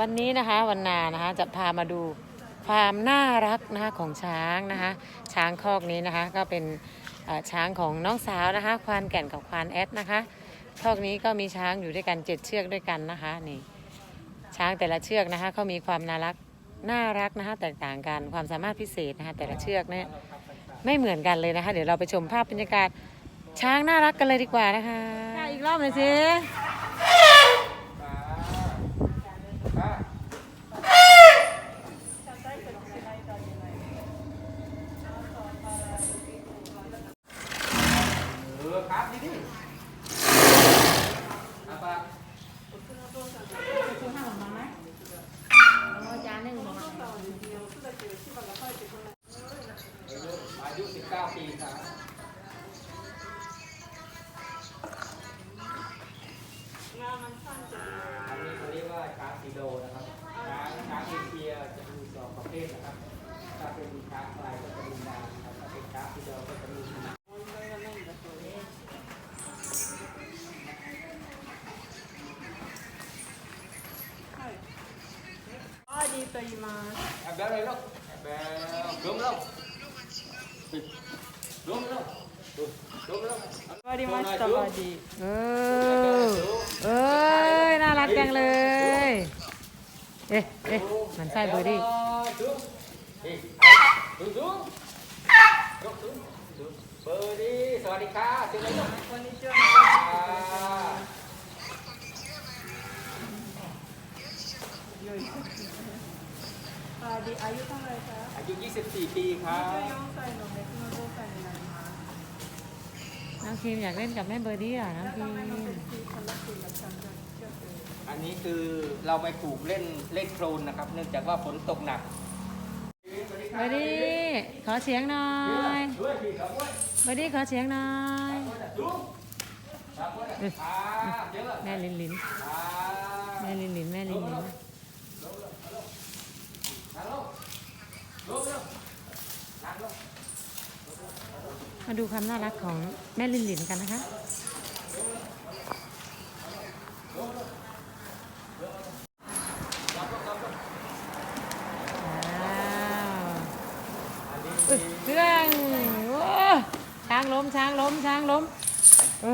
วันนี้นะคะวันนานะคะจะพามาดูความน่ารักนะคะของช้างนะคะช้างคอกนี้นะคะก็เป็นช้างของน้องสาวนะคะควานแก่นกับควานแอดนะคะคอกนี้ก็มีช้างอยู่ด้วยกันเจ็ดเชือกด้วยกันนะคะนี่ช้างแต่ละเชือกนะคะเขามีความน่ารักน่ารักนะคะแตกต่างกันความสามารถพิเศษนะคะแต่ละเชือกเนี่ยไม่เหมือนกันเลยนะคะ เดี๋ยวเราไปชมภาพบรรยากาศช้างน่ารักกันเลยดีกว่านะคะอีกรอบหน่อยสิ ざいます。แอบแบะเลยลูกแอบแบะล้มลงล้มลงล้มลง終わりましたバディ。เออเอ้ยน่ารักจังเลย เอ๊ะเอ๊ะมันใช่เบอร์ดี้ดูดูยกดูเบอร์ดี้สวัสดีค่ะชื่ออะไรลูกคนนี้ชื่ออะไร อาดีอายุเท่าไหร่คะอายุ 24 ปีครับ ยองใส่หนมเล็กมาโกใส่ในนั้น้องครีมอยากเล่นกับแม่เบอร์ดี้อะน้องครับอันนี้คือเราไปปลูกเล่นเล่นโคลนนะครับ เนื่องจากว่าฝนตกหนักเบอร์ดี้ขอเสียงหน่อยเบอร์ดี้ขอเสียงหน่อยแม่ลินลินแม่ลินลินแม่ลินลิน มาดูความน่ารักของแม่ลินลินกันนะคะว้าวอุ๊ยเครื่องโอ้ช้างล้มช้างล้มช้างล้มเอ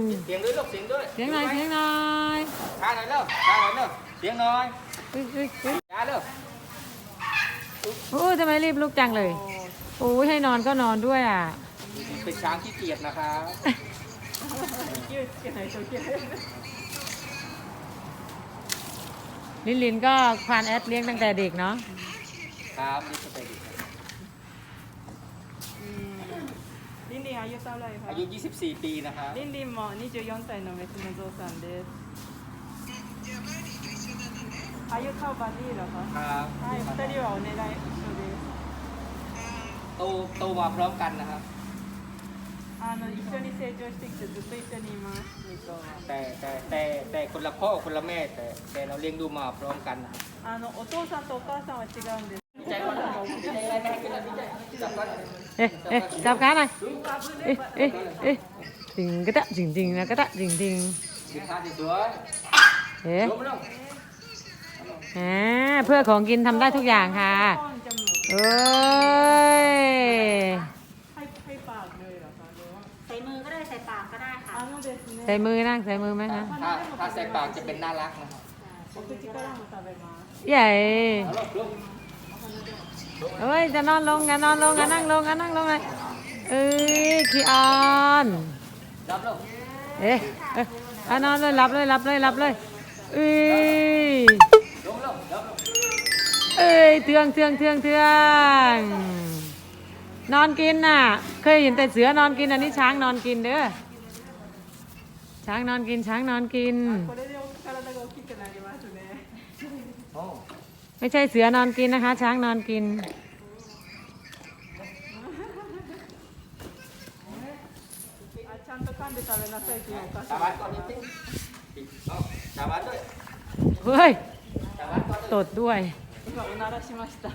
อเสียงด้วยลูกเสียงด้วยเสียงหน่อยเสียงหน่อยช้าหน่อยเร็วช้าหน่อยเร็วเสียงหน่อยอุ๊ยอุ๊ยอุ๊ยช้าเร็ว โอ้ยทำไมรีบลุกจังเลยโอ้ยให้นอนก็นอนด้วยอ่ะ เป็นช้างขี้เกียจนะครับ 気をつけないといけない。 ลินลินก็ควานแอดเลี้ยงตั้งแต่เด็กเนาะ ครับนี่สเตดิครับ リンリン、あゆたまれ อายุ 24 ปีนะครับ リンリンも24歳のメスのゾウさんです。 あゆかバディーラか。 ครับ はい、二人はお願い一緒です。 โตโตมาพร้อมกันนะครับ あの一緒に成長してきてずっと一緒にいます。ミートは。 แต่แต่แต่แต่คนละพ่อคนละแม่แต่แต่เราเลี้ยงดูมาพร้อมกันนะครับ あのお父さんとお母さんは違うんです。 ใจก่อนดีใจอะไรไม่ให้กินอะไรดีใจจับก่อน เอ๊ะเอ๊ะจับขาหน่อยเอ๊ะเอ๊ะเอ๊ะจริงกระตะจริงจริงนะกระตะจริงจริง ดีท่าสวย เอ๊ะ ๆล้มลง เพื่อของกินทำได้ทุกอย่างค่ะเอ้ยให้ปากเลยเหรอคะใส่มือก็ได้ใส่ปากก็ได้ค่ะใส่มือนั่งใส่มือไหมคะถ้าถ้าใส่ปากจะเป็นน่ารักนะครับใหญ่เฮ้ยจะนอนลงงานนอนลงงานนั่งลงงานนั่งลงเลยเอ้ยขี้ออนรับลงเอ๊ะเอ๊ะอะนอนเลยรับเลยรับเลยรับเลยเอ้ย เอ้ยเทืองเทืองเทืองเทืองนอนกินน่ะ เคยเห็นแต่เสือนอนกินอันนี้ช้างนอนกินเด้อช้างนอนกินช้างนอนกิน ไม่ใช่เสือนอนกินนะคะ ช้างนอนกิน เฮ้ย ตดด้วย 今おならしました。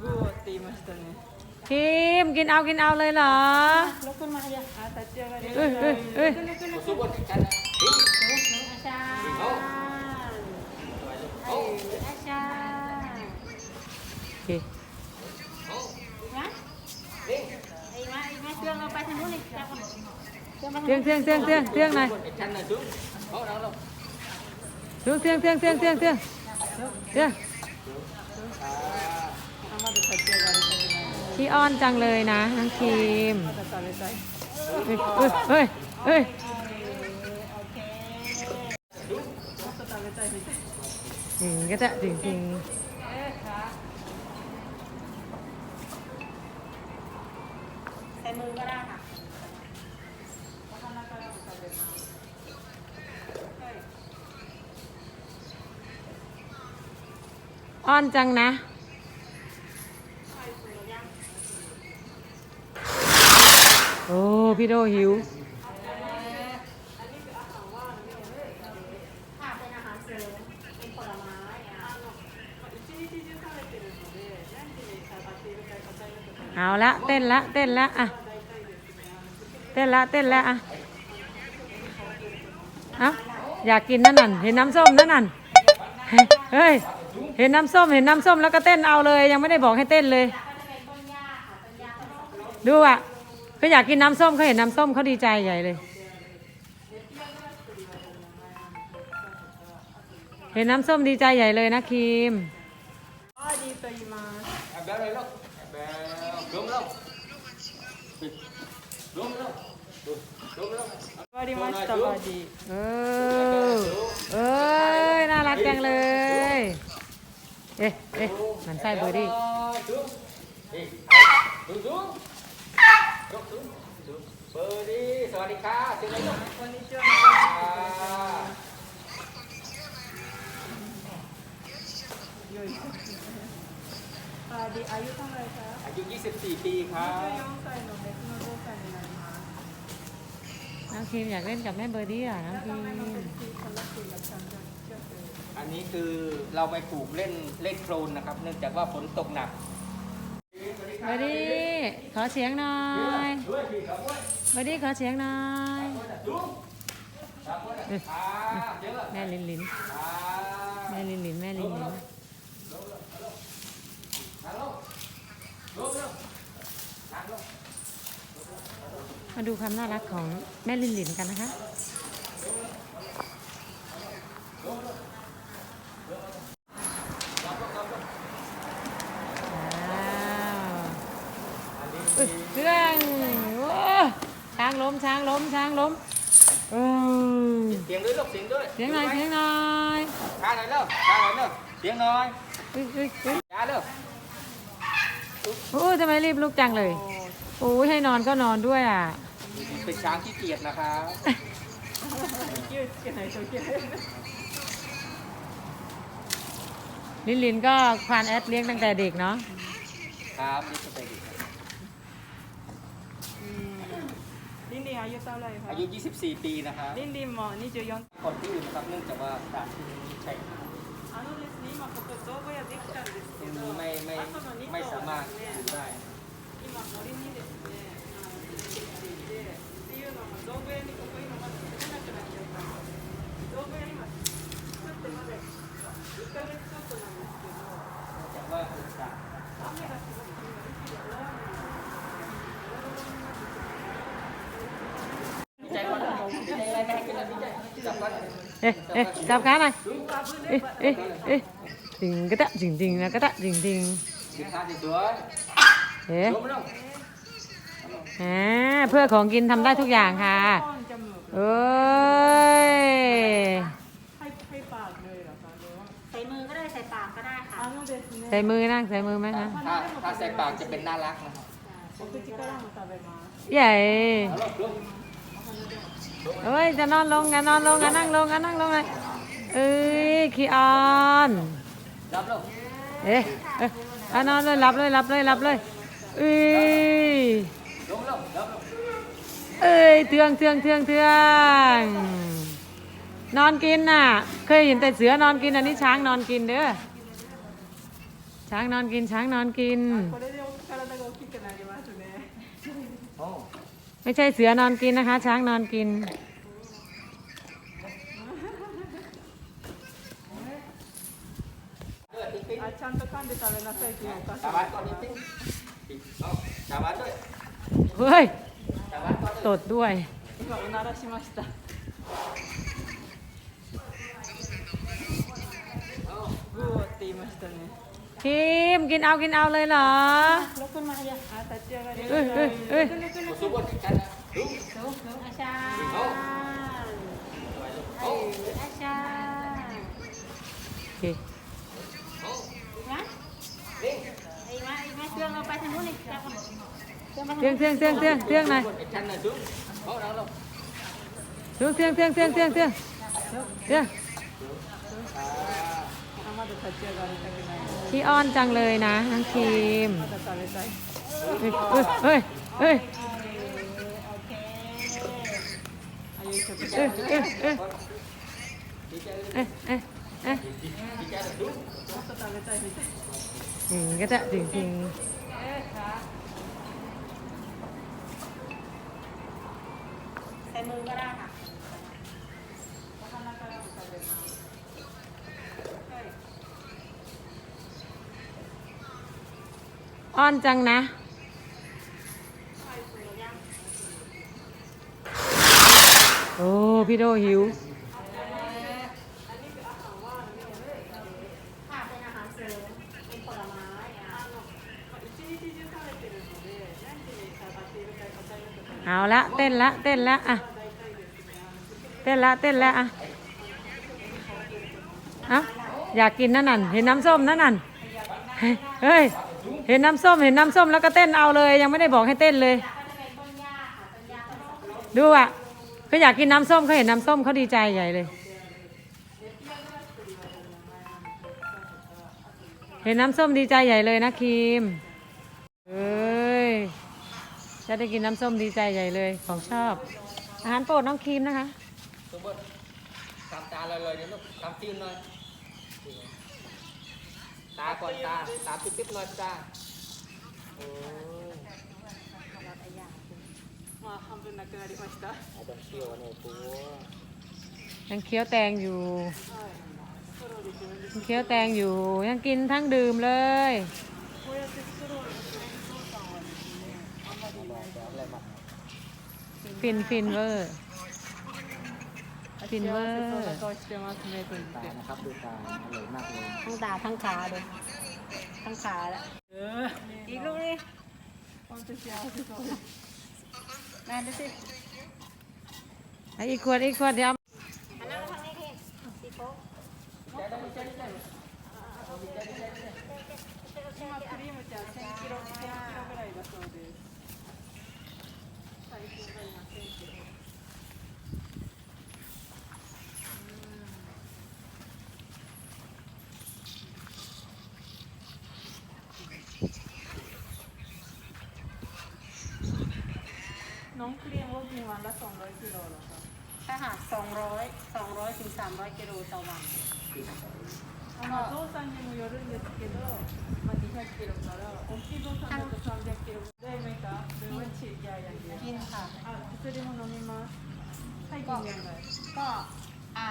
グーって言いましたね。 คิมกินเอากินเอาเลยเหรอ ลุกขึ้นมาอย่าอ่ะแต่เจียกัน เอ้ยเอ้ยเอ้ย ซุปบนกัน อาจารย์ เอา อาจารย์ โอเค อีกไหมอีกไหมอีกไหมเครื่องเราไปทางนู้นเลยเครื่องเครื่องไปทาง เตียงเตียงเตียงเตียงเตียงหน่อย กันนะซุป เสียงเสียงเสียงเสียงเสียงเสียงเสียงขี้อ้อนจังเลยนะน้องทีมเฮ้ยเฮ้ยเฮ้ยก็จะจริงจริง เอ๊ะค่ะ ใส่มือก็ได้ค่ะ อ้อนจังนะ โอ้ พี่โดหิว เอาละ เต้นละ เต้นละอะ เต้นละ เต้นละอะอะอยากกินนั่นนั่นเห็นน้ำส้มนั่นนั่นเฮ้ย เห็นน้ำส้มเห็นน้ำส้มแล้วก็เต้นเอาเลย ยังไม่ได้บอกให้เต้นเลย ดูอะเขาอยากกินน้ำส้มเขาเห็นน้ำส้มเขาดีใจใหญ่เลย เห็นน้ำส้มดีใจใหญ่เลยนะคิมวัดีมาสวัสดีเออเออน่ารักจังเลย เอ๊ะเอ๊ะมันไส้เบอร์ดี้ดูดูยกดูเบอร์ดี้สวัสดีค่ะเจอกันแล้วคนนี้เจอดีอายุเท่าไรคะอายุ 24 ปีครับน้องสี่อะไรคะน้องทีมอยากเล่นกับแม่เบอร์ดี้อะน้องคีม อถืออันนี้คือเราไปปลูกเล่นเล่นโครนนะครับ เนื่องจากว่าฝนตกหนักเบอร์ดี้ขอเสียงหน่อยเบอร์ดี้ขอเสียงหน่อยอ่าเยอะแม่ลินลินอ่าแม่ลินลินแม่ลินลินนั่งลงลงเร็วนั่งลงมาดูความน่ารักของแม่ลินลินกันนะคะ ว้าวอุ๊ยเครื่องโอ้ช้างล้มช้างล้มช้างล้มเออเสียงด้วยลูกเสียงด้วยเสียงหน่อยเสียงหน่อยช้าหน่อยเร็วช้าหน่อยเร็วเสียงหน่อยอุ้ยอุ้ยอุ้ช้าเร็วโอ้ทำไมรีบลุกจังเลยโอ้ยให้นอนก็นอนด้วยอะเป็นช้างที่เกียดนะครับลินลินก็ควานแอดเลี้ยงตั้งแต่เด็กเนาะครับนี่ตั้งแต่เด็ก ンリンอายุเท่าไหร่คะ อายุ 24 ปีนะครับ リンリンも24 คนที่อื่นนะครับเนื่องจากว่าสถานที่นี้ใช่ あのですね今ここ造語屋できたんです ต け รง ど นี้ไม่ไม่ 朝の2 ไม่ 頭 สามารถ は อยู่ ね ได้ 今森にですねあの出てきていてっていうのも造語屋にこ เอ๊จับขาหน่อยเอ๊ะเอ๊ะเอ๊ะจิงก็ะตะจิงจิงนะก็ะตะจิงจิงเฮ้ยอ่าเพื่อของกินทำได้ทุกอย่างค่ะเอ้ยใส่มือก็ได้ใส่ปากก็ได้ค่ะใส่มือนั่งใส่มือไหมคะถ้าใส่ปากจะเป็นน่ารักนะครับใหญ่ เอ้ยจะนอนลงกันนอนลงกันนั่งลงกันนั่งลงเลยเอ้ยขี้ออนรับลงเอ๊ะเอ๊ะนอนเลยหลับเลยหลับเลยหลับเลยเอ้ยเอ้ยเทืองเทืองเทืองเทืองนอนกินน่ะ เคยเห็นแต่เสือนอนกินอันนี้ช้างนอนกินเด้อช้างนอนกินช้างนอนกิน ไม่ใช่เสือนอนกินนะคะ ช้างนอนกิน あちゃんと噛んで食べなさいっていうお菓子 ชาวบ้านก่อนนิดนึงเอาชาวบ้านด้วย เฮ้ย ชาวบ้านก่อน ตดด้วย 今おならしましたブーって言いましたね คิมกินเอากินเอาเลยเหรอลุกขึ้นมาเยอะอาตาเจอกันเอ้ยเอ้ยเอ้ยสู้กันกันลุกลุกลุกอาชาอาชาโอเคนะไอ้มาไอ้มาเตืองเราไปทางนู้นเลยเตืองเตืองเตืองเตืองเตืองหน่อยเตืองเตืองเตืองเตืองเตืองเตืองเตือง พี่อ้อนจังเลยนะทั้งครีมเฮ้ยเฮ้ยเฮ้ยเฮ้ยเฮ้ยเฮ้ยเฮ้ยเอ๊ะอืมก็จะจริงจริงใส่มือก็ได้ค่ะ อ้อนจังนะ โอ้ พี่โดหิว เอาละ เต้นละ เต้นละอะ เต้นละ เต้นละอะอะอยากกินนั่นนั่นเห็นน้ำส้มนั่นนั่นเฮ้ย เห็นน้ำส้มเห็นน้ำส้มแล้วก็เต้นเอาเลย ยังไม่ได้บอกให้เต้นเลย ดูอะเขาอยากกินน้ำส้มเขาเห็นน้ำส้มเขาดีใจใหญ่เลย เห็นน้ำส้มดีใจใหญ่เลยนะครีมเอ้ยจะได้กินน้ำส้มดีใจใหญ่เลยของชอบ อาหารโปรดน้องครีมนะคะสุบนทำตาเลยเลยเดี๋ยวลูกทำตีนหน่อย ตาก่อนตาตาติดติ๊บหน่อยจ้าโอ้ยมาทำเป็นนักเกินดีกว่าจ้ะเอเริ่อยปูยังเคี้ยวแตงอยู่ ยังเคี้ยวแตงอยู่ ยังกินทั้งดื่มเลยฟินฟินเวอร์ ฟินเวอร์ตานะครับดูตาอร่อยมากเลยทั้งตาทั้งขาเลยทั้งขาแล้วอีกลูกนี่แม่ดูสิไออีกคนอีกคนเดี๋ยวอันนั้นทางนี้ทีสีโค้ มว่ากินวันละ200กิโลเหรอคะ ใช่ค่ะ200 200ถึง300กิโลต่อวัน あのゾウさんにもよるんですけど、まあ、200キロから大きいゾウさんだと300キロでメかหรือว่าฉีดยาอย่างเดียว กินค่ะ あ薬も飲みますให้กินยังไง ก็อ่า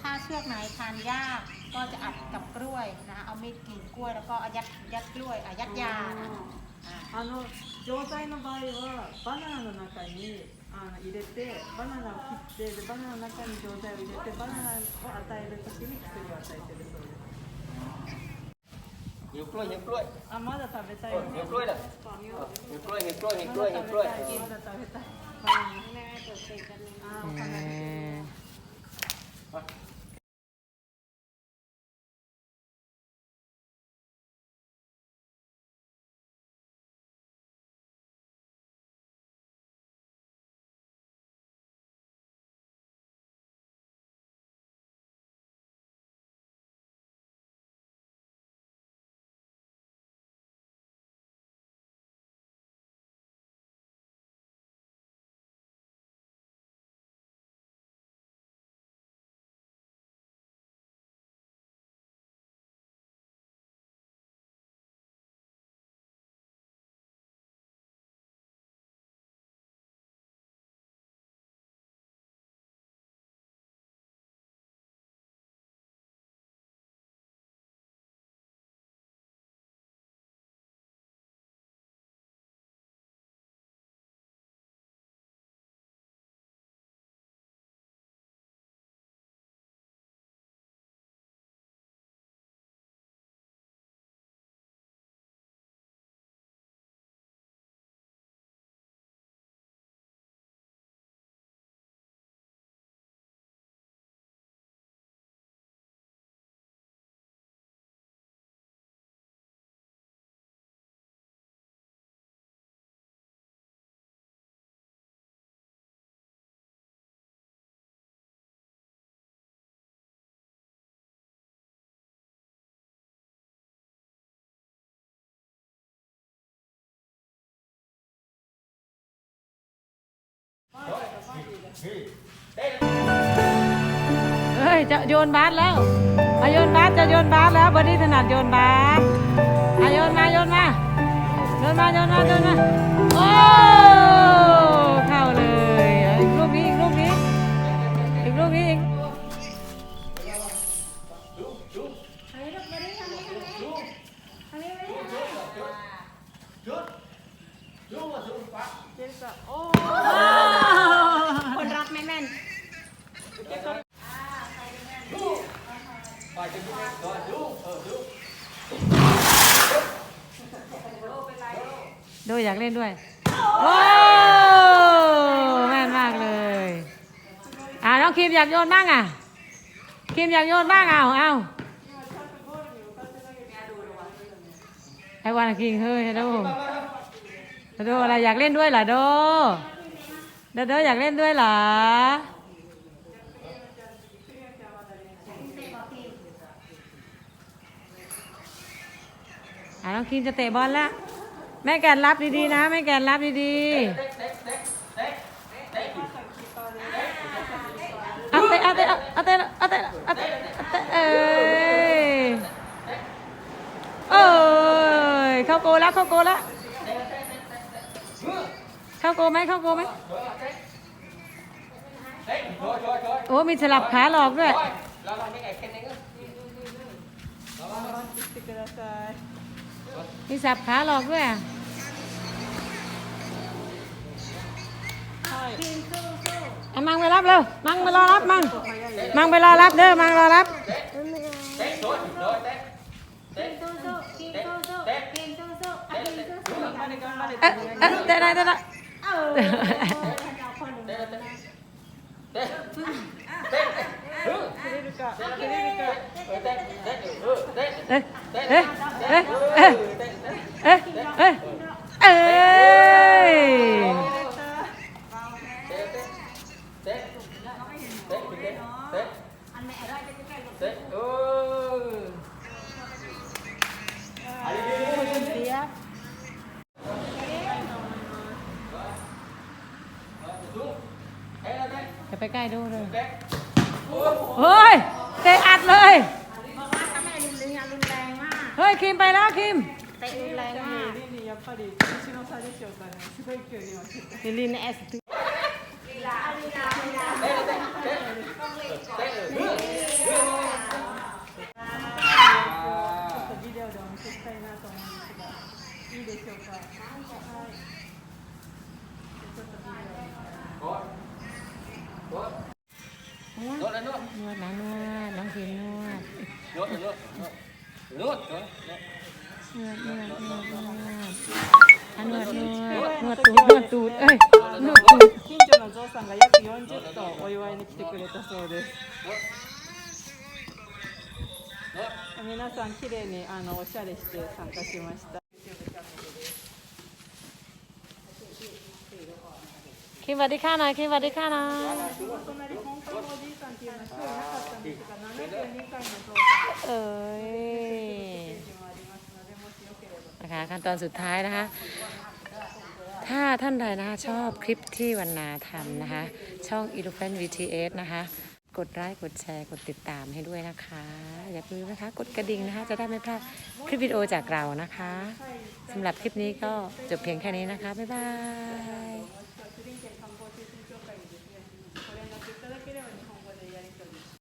ถ้าเชือกไหนทานยากก็จะอัดกับกล้วยนะคะเอามีดกรีดกล้วยแล้วก็เอายัดยัดกล้วยอ่ะยัดยานะอ่า あの錠剤の場合はバナナの中に あの入れてバナナを切ってでバナナの中に錠剤を入れてバナナを与える時に薬を与えてるそうです。ゆっくりゆっくりあまだ食べたいゆっくりだゆっくりゆっくりゆっくりゆっくりまだ食べたい、あお金。 เฮ้ยจะโยนบาสแล้วอาโยนบาสจะโยนบาสแล้วบอดี้ถนัดโยนบาสอาโยนมาโยนมาโยนมาโยนมาโยนมาโอ้เข้าเลยอาอีกลูกนี้อีกลูกนี้อีกลูกนี้อีก เล่นด้วย โอ้แม่นมากเลย อ่าน้องคิมอยากโยนบ้างอะคิมอยากโยนบ้างเอาเอาไอ้วันคิงเฮ้ยดูดูอะไรอยากเล่นด้วยเหรอโดโดโดอยากเล่นด้วยเหรออ่าน้องคิมจะเตะบอลแล้ว แม่แกนรับดีๆนะ แม่แกนรับดีๆเอาเตะเอาเตะเอาเตะเอาเตะเอาเตะเอาะเอ้ยเอ้ยเข้าโกแล้วเข้าโกแล้วเข้าโกไหมเข้าโกไหมโอ้มีสลับขาหลอกด้วยมีสับขาหลอกด้วย เอามังไปรับเร็วมังไปรอรับมังมังไปรอรับเด้อมังรอรับเอ๊ะเอ๊ะได้ได้ได้ได้เอ๊ะเอ๊ะเอ๊ะเอ๊ะเอ๊ะเอ๊ะ 님 빨리 올라가. 예린이 옆팔이 정신을 차리시었다는 수백교님 예린이 애스. Nốt lên nốt. Nốt đã nốt, đóng tiền nốt. Nốt rồi nốt. Nốt rồi. นเอส ビデオでお見せしたいなと思うんですがいいでしょうかはいちょっとビデオ นวดแล้วนวด นวดนะนวดน้องคิมนวด นวดนวดนวดนวด นวดนวดนวดนวดอ่ะนวดนวดนวดตูดนวดตูดเอ้ยนวดตูด 近所のゾウさんが約40頭お祝いに来てくれたそうです皆さん綺麗にあのおしゃれして参加しました คิมสวัสดีค่ะหน่อยคิมสวัสดีค่ะหน่อย お隣本館のおじいさんっていうのは今日いなかったんですが72回のゾウさん เอ้ย นะคะ ขั้นตอนสุดท้ายนะคะ ถ้าท่านใดนะคะชอบคลิปที่วันนาทำนะคะ ช่อง e l e p h a n t VTS นะคะ กดไลค์กดแชร์กดติดตามให้ด้วยนะคะ อย่าลืมนะคะ กดกระดิ่งนะคะ จะได้ไม่พลาดคลิปวิดีโอจากเรานะคะสำหรับคลิปนี้ก็จบเพียงแค่นี้นะคะ บ๊ายบาย